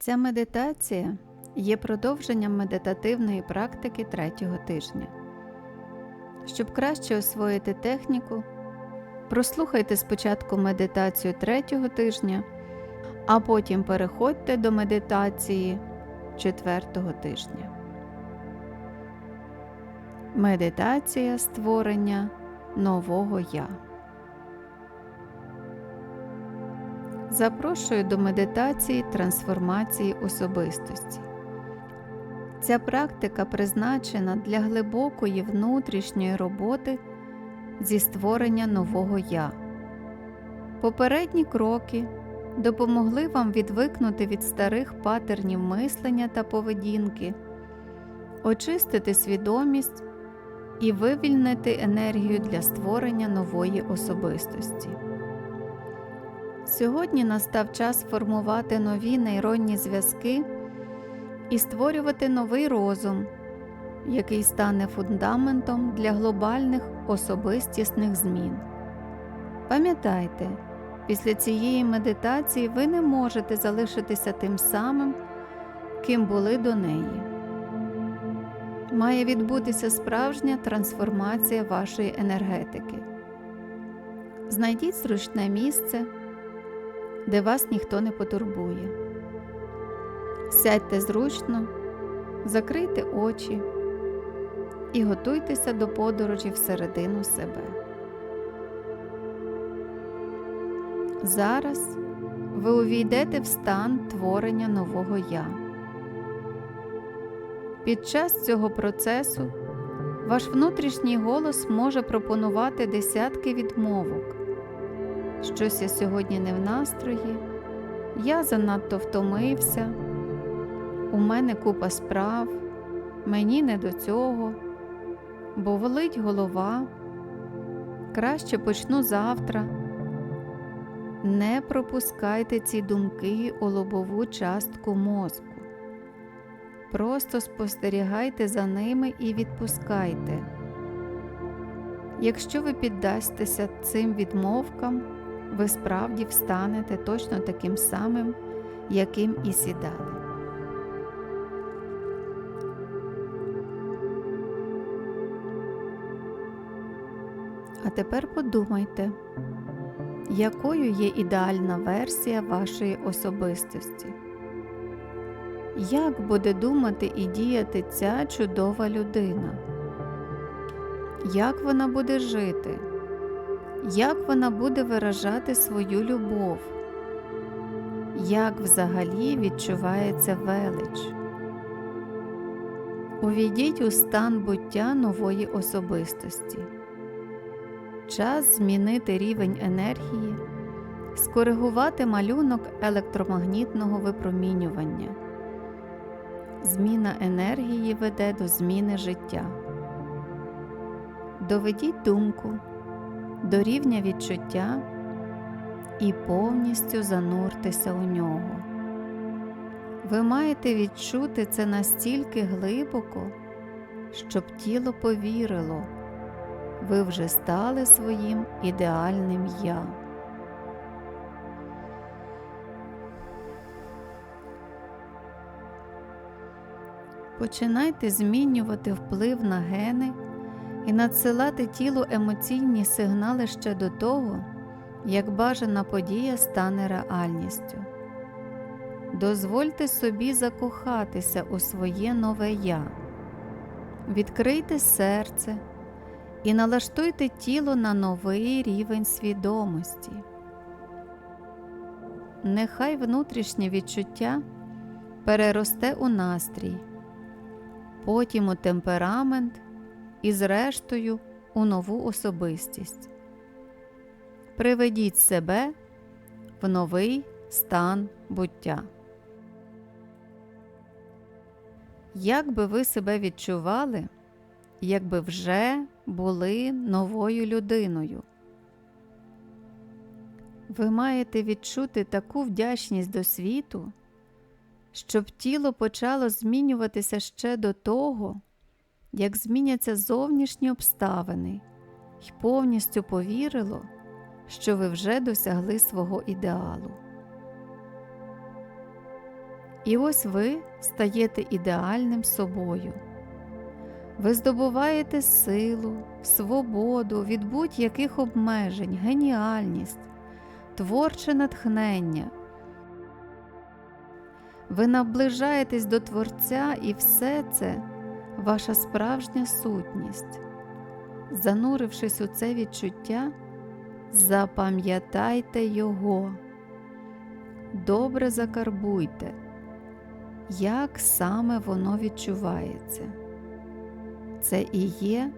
Ця медитація є продовженням медитативної практики третього тижня. Щоб краще освоїти техніку, прослухайте спочатку медитацію третього тижня, а потім переходьте до медитації четвертого тижня. Медитація створення нового я. Запрошую до медитації трансформації особистості. Ця практика призначена для глибокої внутрішньої роботи зі створення нового я. Попередні кроки допомогли вам відвикнути від старих патернів мислення та поведінки, очистити свідомість і вивільнити енергію для створення нової особистості. Сьогодні настав час формувати нові нейронні зв'язки і створювати новий розум, який стане фундаментом для глобальних особистісних змін. Пам'ятайте, після цієї медитації ви не можете залишитися тим самим, ким були до неї. Має відбутися справжня трансформація вашої енергетики. Знайдіть зручне місце де вас ніхто не потурбує. Сядьте зручно, закрийте очі і готуйтеся до подорожі всередину себе. Зараз ви увійдете в стан творення нового я. Під час цього процесу ваш внутрішній голос може пропонувати десятки відмовок. Щось я сьогодні не в настрої, я занадто втомився, у мене купа справ, мені не до цього, бо болить голова, краще почну завтра. Не пропускайте ці думки у лобову частку мозку. Просто спостерігайте за ними і відпускайте. Якщо ви піддастеся цим відмовкам, ви справді встанете точно таким самим, яким і сідали. А тепер подумайте, якою є ідеальна версія вашої особистості? Як буде думати і діяти ця чудова людина? Як вона буде жити? Як вона буде виражати свою любов, як взагалі відчувається велич. Увійдіть у стан буття нової особистості. Час змінити рівень енергії, скоригувати малюнок електромагнітного випромінювання. Зміна енергії веде до зміни життя. Доведіть думку до рівня відчуття і повністю зануртеся у нього. Ви маєте відчути це настільки глибоко, щоб тіло повірило, ви вже стали своїм ідеальним я. Починайте змінювати вплив на гени і надсилати тілу емоційні сигнали ще до того, як бажана подія стане реальністю. Дозвольте собі закохатися у своє нове я, відкрийте серце і налаштуйте тіло на новий рівень свідомості. Нехай внутрішнє відчуття переросте у настрій, потім у темперамент і, зрештою, у нову особистість. Приведіть себе в новий стан буття. Як би ви себе відчували, якби вже були новою людиною? Ви маєте відчути таку вдячність до світу, щоб тіло почало змінюватися ще до того, як зміняться зовнішні обставини, й повністю повірило, що ви вже досягли свого ідеалу. І ось ви стаєте ідеальним собою. Ви здобуваєте силу, свободу від будь-яких обмежень, геніальність, творче натхнення. Ви наближаєтесь до Творця, і все це ваша справжня сутність. Занурившись у це відчуття, запам'ятайте його, добре закарбуйте, як саме воно відчувається. Це і є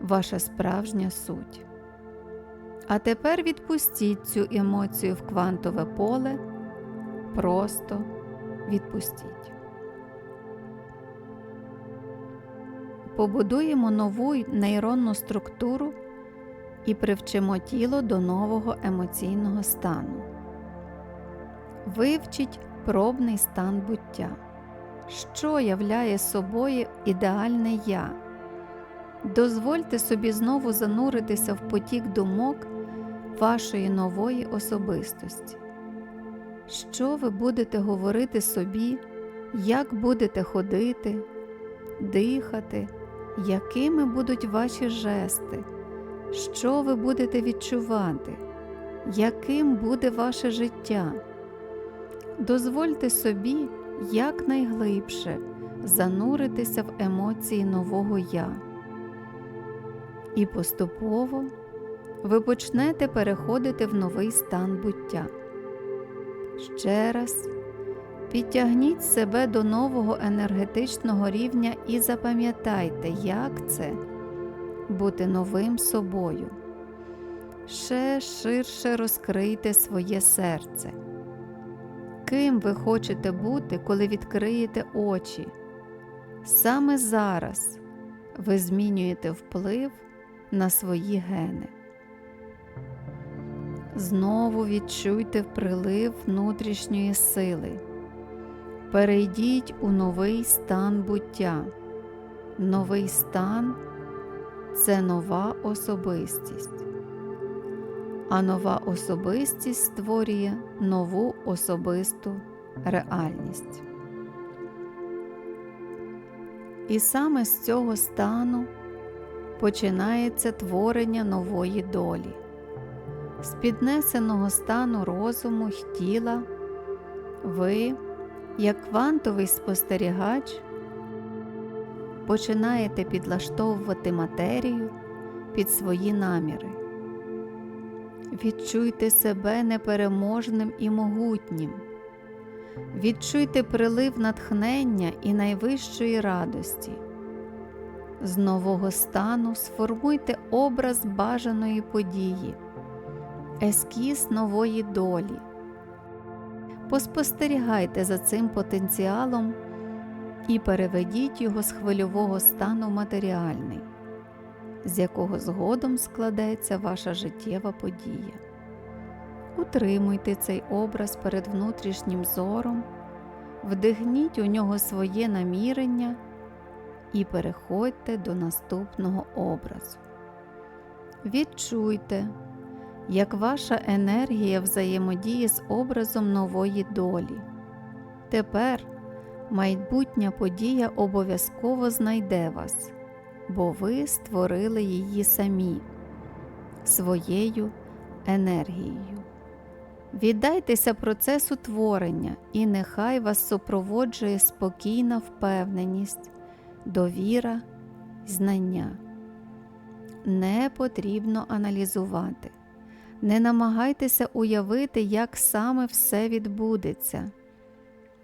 ваша справжня суть. А тепер відпустіть цю емоцію в квантове поле, просто відпустіть. Побудуємо нову нейронну структуру і привчимо тіло до нового емоційного стану. Вивчіть пробний стан буття. Що являє собою ідеальне я? Дозвольте собі знову зануритися в потік думок вашої нової особистості. Що ви будете говорити собі, як будете ходити, дихати, якими будуть ваші жести, що ви будете відчувати, яким буде ваше життя? Дозвольте собі якнайглибше зануритися в емоції нового я. І поступово ви почнете переходити в новий стан буття. Ще раз підтягніть себе до нового енергетичного рівня і запам'ятайте, як це бути новим собою. Ще ширше розкрийте своє серце. Ким ви хочете бути, коли відкриєте очі? Саме зараз ви змінюєте вплив на свої гени. Знову відчуйте прилив внутрішньої сили. Перейдіть у новий стан буття. Новий стан це нова особистість. А нова особистість створює нову особисту реальність. І саме з цього стану починається творення нової долі. З піднесеного стану розуму й тіла ви, як квантовий спостерігач, починаєте підлаштовувати матерію під свої наміри. Відчуйте себе непереможним і могутнім. Відчуйте прилив натхнення і найвищої радості. З нового стану сформуйте образ бажаної події, ескіз нової долі. Поспостерігайте за цим потенціалом і переведіть його з хвильового стану в матеріальний, з якого згодом складеться ваша життєва подія. Утримуйте цей образ перед внутрішнім зором, вдихніть у нього своє намірення і переходьте до наступного образу. Відчуйте, як ваша енергія взаємодіє з образом нової долі. Тепер майбутня подія обов'язково знайде вас, бо ви створили її самі своєю енергією. Віддайтеся процесу творення, і нехай вас супроводжує спокійна впевненість, довіра знання. Не потрібно аналізувати. Не намагайтеся уявити, як саме все відбудеться.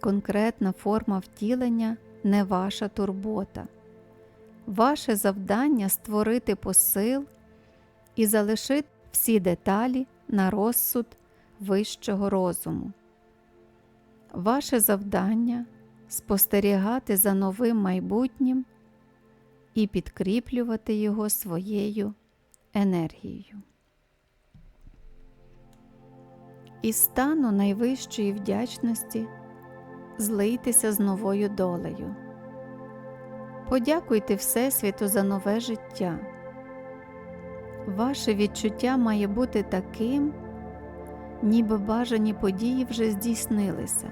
Конкретна форма втілення не ваша турбота. Ваше завдання створити посил і залишити всі деталі на розсуд вищого розуму. Ваше завдання спостерігати за новим майбутнім і підкріплювати його своєю енергією. Із стану найвищої вдячності злийтеся з новою долею. Подякуйте Всесвіту за нове життя. Ваше відчуття має бути таким, ніби бажані події вже здійснилися,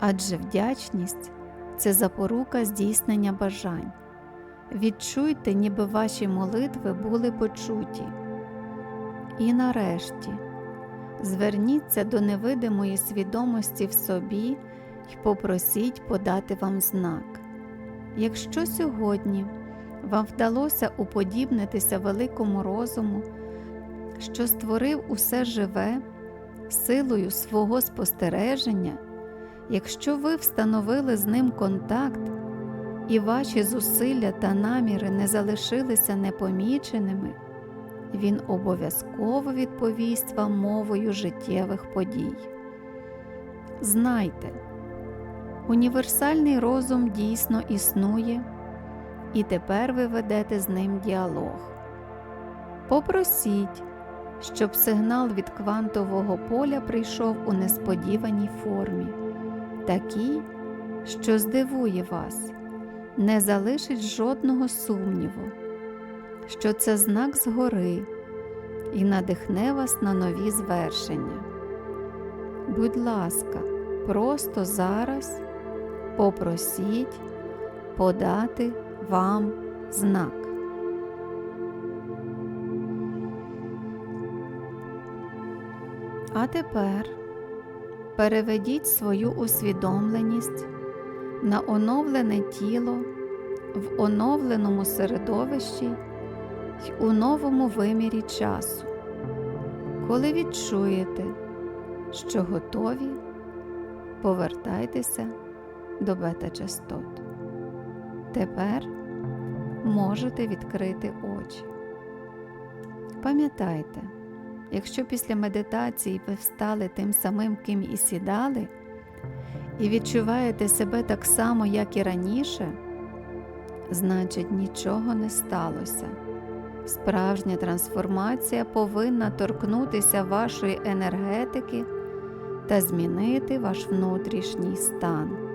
Адже вдячність це запорука здійснення бажань. Відчуйте, ніби ваші молитви були почуті. І нарешті зверніться до невидимої свідомості в собі і попросіть подати вам знак. Якщо сьогодні вам вдалося уподібнитися великому розуму, що створив усе живе силою свого спостереження, якщо ви встановили з ним контакт, і ваші зусилля та наміри не залишилися непоміченими, він обов'язково відповість вам мовою життєвих подій. Знайте, універсальний розум дійсно існує, і тепер ви ведете з ним діалог. Попросіть, щоб сигнал від квантового поля прийшов у несподіваній формі, такий, що здивує вас, не залишить жодного сумніву, що це знак згори і надихне вас на нові звершення. Будь ласка, просто зараз попросіть подати вам знак. А тепер переведіть свою усвідомленість на оновлене тіло в оновленому середовищі й у новому вимірі часу. Коли відчуєте, що готові, повертайтеся до бета-частот. Тепер можете відкрити очі. Пам'ятайте, якщо після медитації ви встали тим самим, ким і сідали, і відчуваєте себе так само, як і раніше, значить нічого не сталося. Справжня трансформація повинна торкнутися вашої енергетики та змінити ваш внутрішній стан.